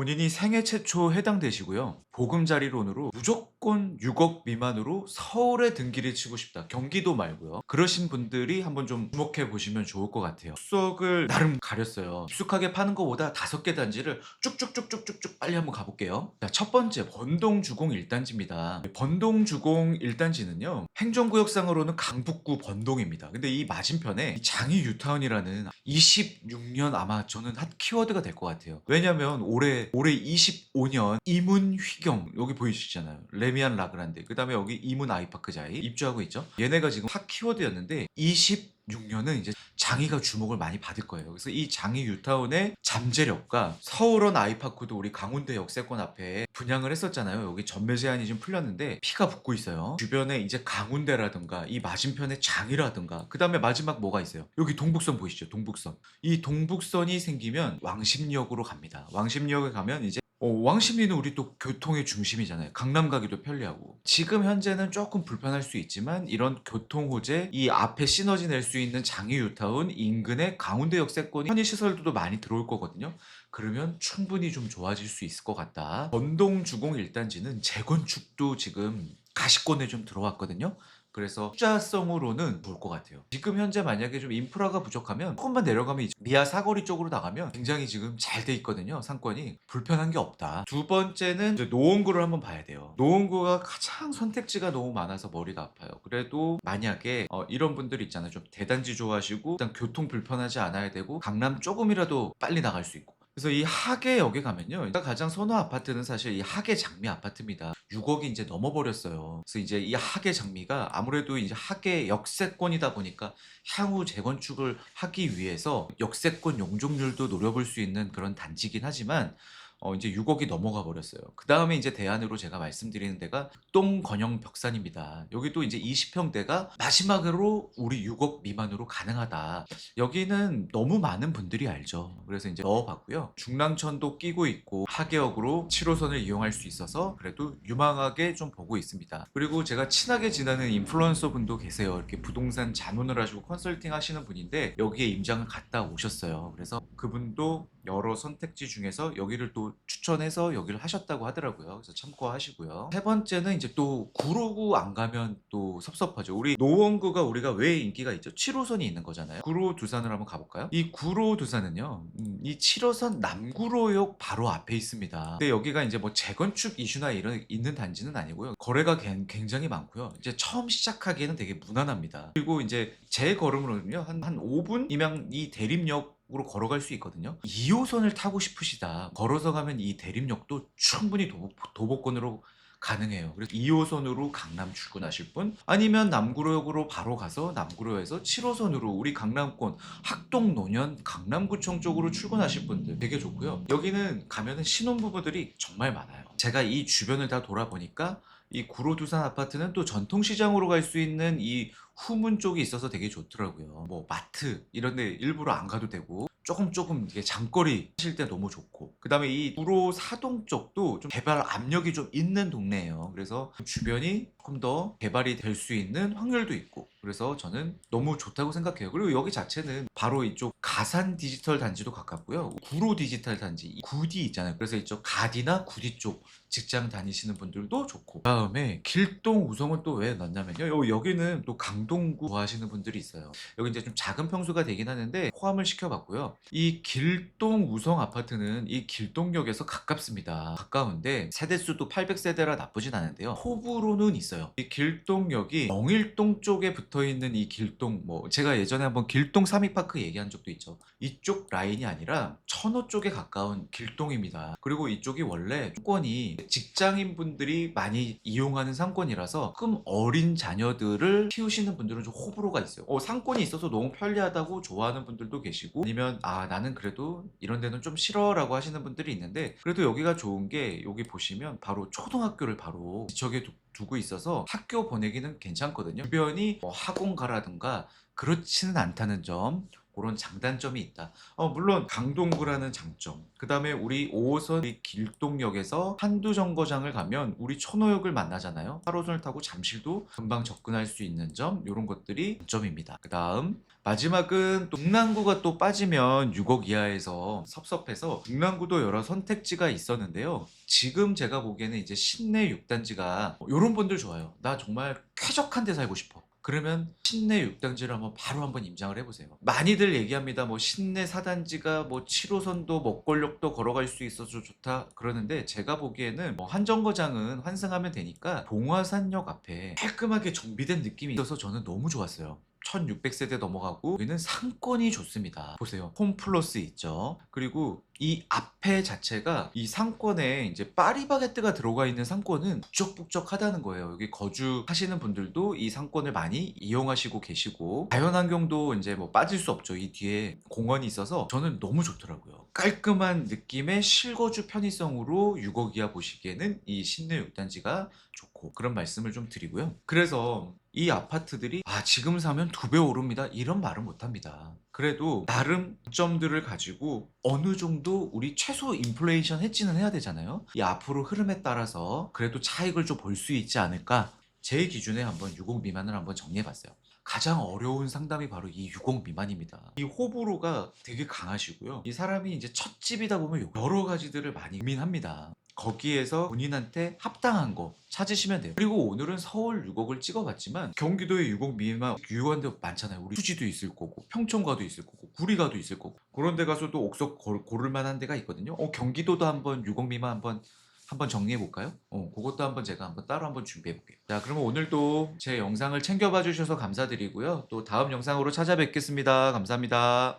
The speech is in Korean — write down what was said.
본인이 생애 최초 해당되시고요. 보금자리론으로 무조건 6억 미만으로 서울에 등기를 치고 싶다. 경기도 말고요. 그러신 분들이 한번 좀 주목해 보시면 좋을 것 같아요. 수석을 나름 가렸어요. 익숙하게 파는 것보다 다섯 개 단지를 쭉쭉쭉쭉쭉쭉 빨리 한번 가볼게요. 자, 첫 번째 번동 주공 1단지입니다. 번동 주공 1단지는요. 행정구역상으로는 강북구 번동입니다. 근데 이 맞은편에 이 장이 유타운이라는 26년 아마 저는 핫 키워드가 될 것 같아요. 왜냐면 올해 올해 25년 이문 휘경 여기 보이시잖아요. 레미안 라그란데 그 다음에 여기 이문 아이파크 자이 입주하고 있죠. 얘네가 지금 핫 키워드였는데 26년은 이제 장이가 주목을 많이 받을 거예요. 그래서 이 장이 유타운의 잠재력과 서울원 아이파크도 우리 강원대 역세권 앞에 분양을 했었잖아요. 여기 전매 제한이 좀 풀렸는데 피가 붙고 있어요. 주변에 이제 강운대라든가 이 맞은편에 장이라든가 그 다음에 마지막 뭐가 있어요? 여기 동북선 보이시죠? 동북선. 이 동북선이 생기면 왕십리역으로 갑니다. 왕십리역에 가면 이제 어, 왕십리는 우리 또 교통의 중심이잖아요. 강남 가기도 편리하고. 지금 현재는 조금 불편할 수 있지만 이런 교통 호재, 이 앞에 시너지 낼 수 있는 장유유타운 인근의 강운대 역 세권이 편의 시설도 많이 들어올 거거든요. 그러면 충분히 좀 좋아질 수 있을 것 같다. 번동 주공 1단지는 재건축도 지금 가시권에 좀 들어왔거든요. 그래서 투자성으로는 좋을 것 같아요. 지금 현재 만약에 좀 인프라가 부족하면 조금만 내려가면 미아 사거리 쪽으로 나가면 굉장히 지금 잘 돼 있거든요. 상권이 불편한 게 없다. 두 번째는 노원구를 한번 봐야 돼요. 노원구가 가장 선택지가 너무 많아서 머리가 아파요. 그래도 만약에 어, 이런 분들 있잖아요. 좀 대단지 좋아하시고 일단 교통 불편하지 않아야 되고 강남 조금이라도 빨리 나갈 수 있고 그래서 이 하계 역에 가면요. 제가 가장 선호 아파트는 사실 이 하계 장미 아파트입니다. 6억이 이제 넘어버렸어요. 그래서 이제 이 하계 장미가 아무래도 이제 하계 역세권이다 보니까 향후 재건축을 하기 위해서 역세권 용적률도 노려볼 수 있는 그런 단지긴 하지만 어, 이제 6억이 넘어가 버렸어요. 그 다음에 이제 대안으로 제가 말씀드리는 데가 똥건영 벽산입니다. 여기도 이제 20평대가 마지막으로 우리 6억 미만으로 가능하다. 여기는 너무 많은 분들이 알죠. 그래서 이제 넣어봤고요. 중랑천도 끼고 있고 하계역으로 7호선을 이용할 수 있어서 그래도 유망하게 좀 보고 있습니다. 그리고 제가 친하게 지내는 인플루언서 분도 계세요. 이렇게 부동산 자문을 하시고 컨설팅 하시는 분인데 여기에 임장을 갔다 오셨어요. 그래서 그분도 여러 선택지 중에서 여기를 또 추천해서 여기를 하셨다고 하더라고요. 그래서 참고하시고요. 세 번째는 이제 또 구로구 안 가면 또 섭섭하죠. 우리 노원구가 우리가 왜 인기가 있죠? 7호선이 있는 거잖아요. 구로 두산을 한번 가볼까요? 이 구로 두산은요, 음, 이 7호선 남구로역 바로 앞에 있습니다. 근데 여기가 이제 뭐 재건축 이슈나 이런 있는 단지는 아니고요. 거래가 갱- 굉장히 많고요. 이제 처음 시작하기에는 되게 무난합니다. 그리고 이제 제 걸음으로는요, 한, 한 5분이면 이 대림역 으로 걸어갈 수 있거든요. 2호선을 타고 싶으시다. 걸어서 가면 이 대림역도 충분히 도보, 도보 권으로 가능해요. 그래서 2호선으로 강남 출근하실 분 아니면 남구로역으로 바로 가서 남구로에서 7호선으로 우리 강남권 학동 노년 강남구청 쪽으로 출근하실 분들 되게 좋고요. 여기는 가면은 신혼부부들이 정말 많아요. 제가 이 주변을 다 돌아보니까 이 구로 두산 아파트는 또 전통시장으로 갈 수 있는 이 후문 쪽이 있어서 되게 좋더라고요. 뭐 마트 이런 데 일부러 안 가도 되고 조금 조금 이게 장거리 하실 때 너무 좋고 그 다음에 이 구로 사동 쪽도 좀 개발 압력이 좀 있는 동네예요. 그래서 주변이 조금 더 개발이 될 수 있는 확률도 있고 그래서 저는 너무 좋다고 생각해요. 그리고 여기 자체는 바로 이쪽 가산 디지털 단지도 가깝고요. 구로 디지털 단지 이 구디 있잖아요. 그래서 이쪽 가디나 구디 쪽 직장 다니시는 분들도 좋고 다음에 길동 우성은 또왜 넣냐면요. 요- 여기는 또 강동구 좋아하시는 분들이 있어요. 여기 이제 좀 작은 평수가 되긴 하는데 포함을 시켜봤고요. 이 길동 우성 아파트는 이 길동역에서 가깝습니다. 가까운데 세대수도 800세대라 나쁘진 않은데요. 호불호는 있어요. 이 길동역이 영일동 쪽에 붙어 있는 이 길동 뭐 제가 예전에 한번 길동 삼익파크 얘기한 적도 있죠. 이쪽 라인이 아니라 천호 쪽에 가까운 길동입니다. 그리고 이쪽이 원래 조건이 직장인 분들이 많이 이용하는 상권이라서 조금 어린 자녀들을 키우시는 분들은 좀 호불호가 있어요. 어, 상권이 있어서 너무 편리하다고 좋아하는 분들도 계시고 아니면 아 나는 그래도 이런 데는 좀 싫어라고 하시는 분들이 있는데 그래도 여기가 좋은 게 여기 보시면 바로 초등학교를 바로 지척에 두, 두고 있어서 학교 보내기는 괜찮거든요. 주변이 뭐 학원 가라든가 그렇지는 않다는 점 그런 장단점이 있다. 어, 물론 강동구라는 장점. 그 다음에 우리 5호선 이 길동역에서 한두 정거장을 가면 우리 천호역을 만나잖아요. 8호선을 타고 잠실도 금방 접근할 수 있는 점, 이런 것들이 장점입니다. 그 다음 마지막은 또 중랑구가 또 빠지면 6억 이하에서 섭섭해서 중랑구도 여러 선택지가 있었는데요. 지금 제가 보기에는 이제 신내 6단지가 이런 분들 좋아요. 나 정말 쾌적한 데 살고 싶어. 그러면 신내 6단지를 한번 바로 한번 임장을 해보세요. 많이들 얘기합니다. 뭐 신내 4단지가 뭐 7호선도 먹골역도 걸어갈 수 있어서 좋다 그러는데 제가 보기에는 뭐 한정거장은 환승하면 되니까 동화산역 앞에 깔끔하게 정비된 느낌이 있어서 저는 너무 좋았어요. 1600세대 넘어가고 여기는 상권이 좋습니다. 보세요. 홈플러스 있죠. 그리고 이 앞에 자체가 이 상권에 이제 파리바게뜨가 들어가 있는 상권은 북적북적하다는 거예요. 여기 거주하시는 분들도 이 상권을 많이 이용하시고 계시고 자연환경도 이제 뭐 빠질 수 없죠. 이 뒤에 공원이 있어서 저는 너무 좋더라고요. 깔끔한 느낌의 실거주 편의성으로 6억 이하 보시기에는 이 신내 6단지가 좋고 그런 말씀을 좀 드리고요. 그래서 이 아파트들이 아 지금 사면 두 배 오릅니다 이런 말은 못합니다. 그래도 나름 점들을 가지고 어느 정도 우리 최소 인플레이션 해지는 해야 되잖아요. 이 앞으로 흐름에 따라서 그래도 차익을 좀 볼 수 있지 않을까 제 기준에 한번 60 미만을 한번 정리해 봤어요. 가장 어려운 상담이 바로 이 60 미만입니다. 이 호불호가 되게 강하시고요. 이 사람이 이제 첫 집이다 보면 여러 가지들을 많이 고민합니다. 거기에서 본인한테 합당한 거 찾으시면 돼요. 그리고 오늘은 서울 6억을 찍어봤지만 경기도에 6억 미만 데 많잖아요. 우리 수지도 있을 거고 평촌가도 있을 거고 구리가도 있을 거고 그런 데 가서도 옥석 고- 고를 만한 데가 있거든요. 어, 경기도도 한번 6억 미만 한번 한번 정리해 볼까요? 어, 그것도 한번 제가 한번 따로 한번 준비해 볼게요. 자, 그러면 오늘도 제 영상을 챙겨봐 주셔서 감사드리고요. 또 다음 영상으로 찾아뵙겠습니다. 감사합니다.